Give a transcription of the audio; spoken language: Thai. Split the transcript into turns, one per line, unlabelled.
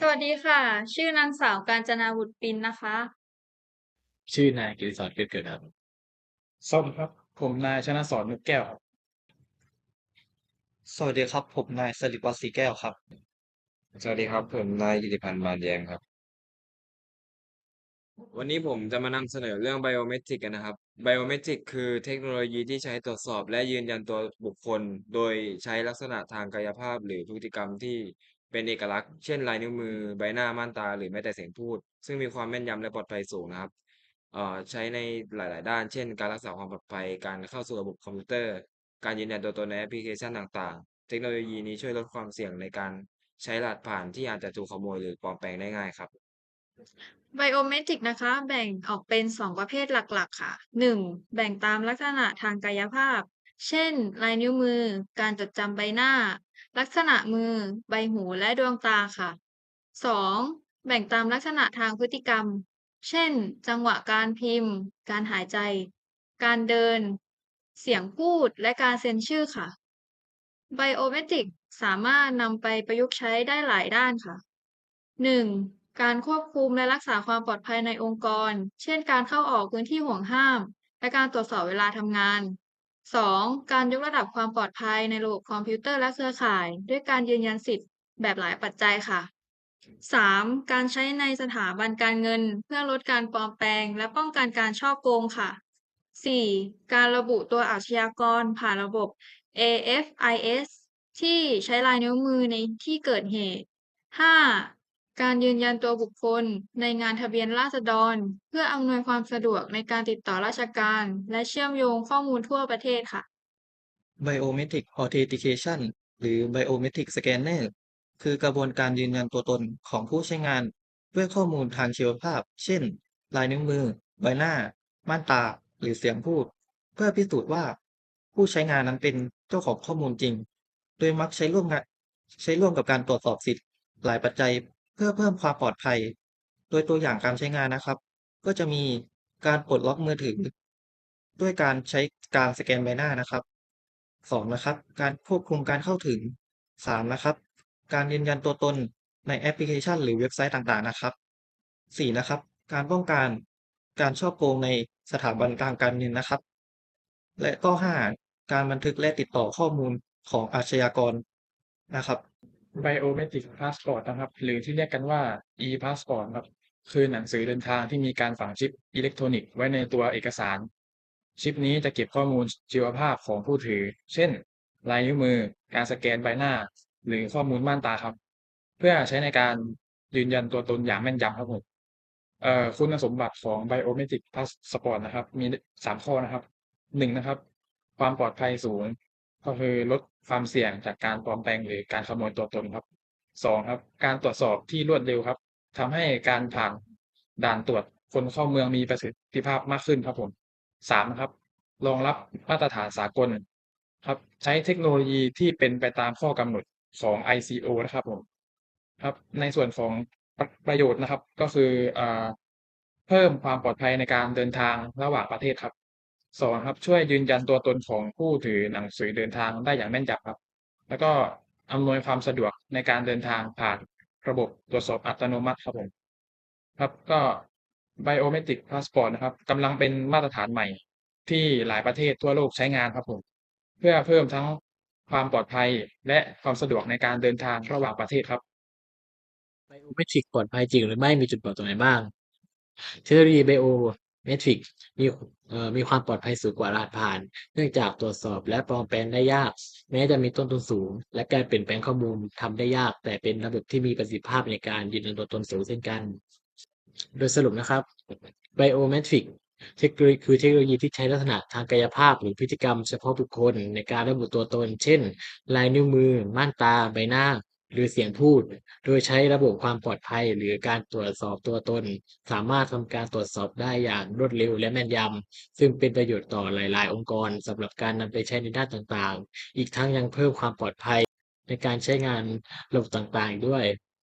สวัสดีค่ะ ชื่อนางสาวกาญจนาบุตรปินนะคะ
ชื่อนายกิติศรเกิดเกิดครับ
สวัสดีครับ ผมนายชนะสอนนุกแก้วครับ
สวัสดีครับ ผมนายสลิดวัฒน์ศรีแก้วครับ
สวัสดีครับ ผมนายกิติพันธ์มารแยงครับ วันนี้ผมจะมานำเสนอเรื่องไบโอเมตริกกันนะครับไบโอเมตริกคือเทคโนโลยีที่ใช้ตรวจสอบและยืนยันตัวบุคคล โดยใช้ลักษณะทางกายภาพหรือพฤติกรรมที่ เป็นเอกลักษณ์ เช่นลายนิ้วมือ ใบหน้า ม่านตา หรือแม้แต่เสียงพูด ซึ่งมีความแม่นยำและปลอดภัยสูงนะครับเอ่อใช้ในหลาย ๆ ด้าน เช่น การรักษาความปลอดภัย การเข้าสู่ระบบคอมพิวเตอร์ การยืนยันตัวตนในแอปพลิเคชันต่าง ๆ เทคโนโลยีนี้ช่วยลดความเสี่ยงในการใช้รหัสผ่านที่อาจจะถูกขโมยหรือปลอมแปลงได้ง่ายครับ
ไบโอเมตริกนะคะ แบ่งออกเป็น2ประเภทหลักๆ ค่ะ 1. แบ่งตามลักษณะทางกายภาพ เช่น ลายนิ้วมือ การจดจำใบหน้า ลักษณะมือ ใบหูและดวงตาค่ะ 2. แบ่งตามลักษณะทางพฤติกรรม เช่น จังหวะการพิมพ์ การหายใจ การเดิน เสียงพูดและการเซ็นชื่อค่ะ ไบโอเมตริกสามารถนำไปประยุกต์ใช้ได้หลายด้านค่ะ 1. การควบคุมและรักษาความปลอดภัยในองค์กร เช่น การเข้าออกพื้นที่ห่วงห้าม และการตรวจสอบเวลาทำงาน 2. การยกระดับความปลอดภัยในระบบคอมพิวเตอร์และเครือข่าย ด้วยการยืนยันสิทธิ์แบบหลายปัจจัยค่ะ 3. การใช้ในสถาบันการเงิน เพื่อลดการปลอมแปลง และป้องกันการฉ้อโกงค่ะ 4. การระบุตัวอาชญากรผ่านระบบ AFIS ที่ใช้ลายนิ้วมือในที่เกิดเหตุ 5. การยืนยันตัวบุคคล ในงานทะเบียนราษฎร เพื่ออำนวยความสะดวกในการติดต่อราชการ และเชื่อมโยงข้อมูลทั่วประเทศค่ะ
Biometric Authentication หรือ Biometric Scanner คือกระบวนการยืนยันตัวตนของผู้ใช้งาน ด้วยข้อมูลทางชีวภาพ เช่น ลายนิ้วมือ ใบหน้า ม่านตา หรือเสียงพูด เพื่อพิสูจน์ว่า ผู้ใช้งานนั้นเป็นเจ้าของข้อมูลจริง โดยมักใช้ร่วมกันใช้ร่วมกับการตรวจสอบสิทธิ์หลายปัจจัย เพื่อเพิ่มความปลอดภัย โดยตัวอย่างการใช้งานนะครับ ก็จะมีการปลดล็อกมือถือ ด้วยการใช้การสแกนใบหน้านะครับสองนะครับ การควบคุมการเข้าถึงสามนะครับ การยืนยันตัวตนในแอปพลิเคชัน หรือเว็บไซต์ต่างๆนะครับสี่นะครับ การป้องกันการฉ้อโกงในสถาบันทางการเงินนะครับ และก็ห้าการบันทึกและติดต่อข้อมูลของอาชญากรนะครับ
Biometric Passport นะครับ หรือที่เรียกกันว่า e-passport ครับ คือหนังสือเดินทางที่มีการฝังชิปอิเล็กทรอนิกส์ไว้ในตัวเอกสาร ชิปนี้จะเก็บข้อมูลชีวภาพของผู้ถือ เช่น ลายนิ้วมือ การสแกนใบหน้า หรือข้อมูลม่านตาครับ เพื่อใช้ในการยืนยันตัวตนอย่างแม่นยำครับผมเอ่อคุณสมบัติของ Biometric Passport นะครับ มีสามข้อนะครับหนึ่งนะครับ ความปลอดภัยสูง ก็คือลดความเสี่ยงจากการปลอมแปลงหรือการขโมยตัวตนครับสองครับ การตรวจสอบที่รวดเร็วครับทำให้การผ่านด่านตรวจคนเข้าเมืองมีประสิทธิภาพมากขึ้นครับผมสามนะครับ รองรับมาตรฐานสากลครับ ใช้เทคโนโลยีที่เป็นไปตามข้อกำหนดของ ICO นะครับผมครับ ในส่วนของประประโยชน์นะครับ ก็คืออ่าเพิ่มความปลอดภัยในการเดินทางระหว่างประเทศครับ สองครับช่วยยืนยันตัวตนของผู้ถือหนังสือเดินทางได้อย่างแม่นยำครับ แล้วก็อำนวยความสะดวกในการเดินทางผ่านระบบตรวจสอบอัตโนมัติครับผมครับก็ Biometric Passport นะครับกำลังเป็นมาตรฐานใหม่ ที่หลายประเทศทั่วโลกใช้งานครับผมเพื่อเพิ่มทั้งความปลอดภัยและความสะดวกในการเดินทางระหว่างประเทศครับ
ไบโอเมตริกปลอดภัยจริงหรือไม่มีจุดบอดตรงไหนบ้างเทคโนโลยีไบโอ เมตริกมีมีความปลอดภัยสูงกว่ารหัสผ่าน เนื่องจากตรวจสอบและปลอมแปลงได้ยาก แม้จะมีต้นทุนสูง และการเปลี่ยนแปลงข้อมูลทำได้ยาก แต่เป็นระบบที่มีประสิทธิภาพในการยืนยันตัวตนสูงเช่นกัน โดยสรุปนะครับ Biometric เทคโนโลยีคือเทคโนโลยีที่ใช้ลักษณะทางกายภาพหรือพฤติกรรมเฉพาะบุคคลในการระบุตัวตน เช่น ลายนิ้วมือ ม่านตา ใบหน้า หรือเสียงพูด โดยใช้ระบบความปลอดภัย หรือการตรวจสอบตัวตน สามารถทำการตรวจสอบได้อย่างรวดเร็วและแม่นยำซึ่งเป็นประโยชน์ต่อหลาย ๆ องค์กรสำหรับการนำไปใช้ในด้านต่าง ๆ อีกทั้งยังเพิ่มความปลอดภัยในการใช้งานระบบต่าง ๆ ด้วย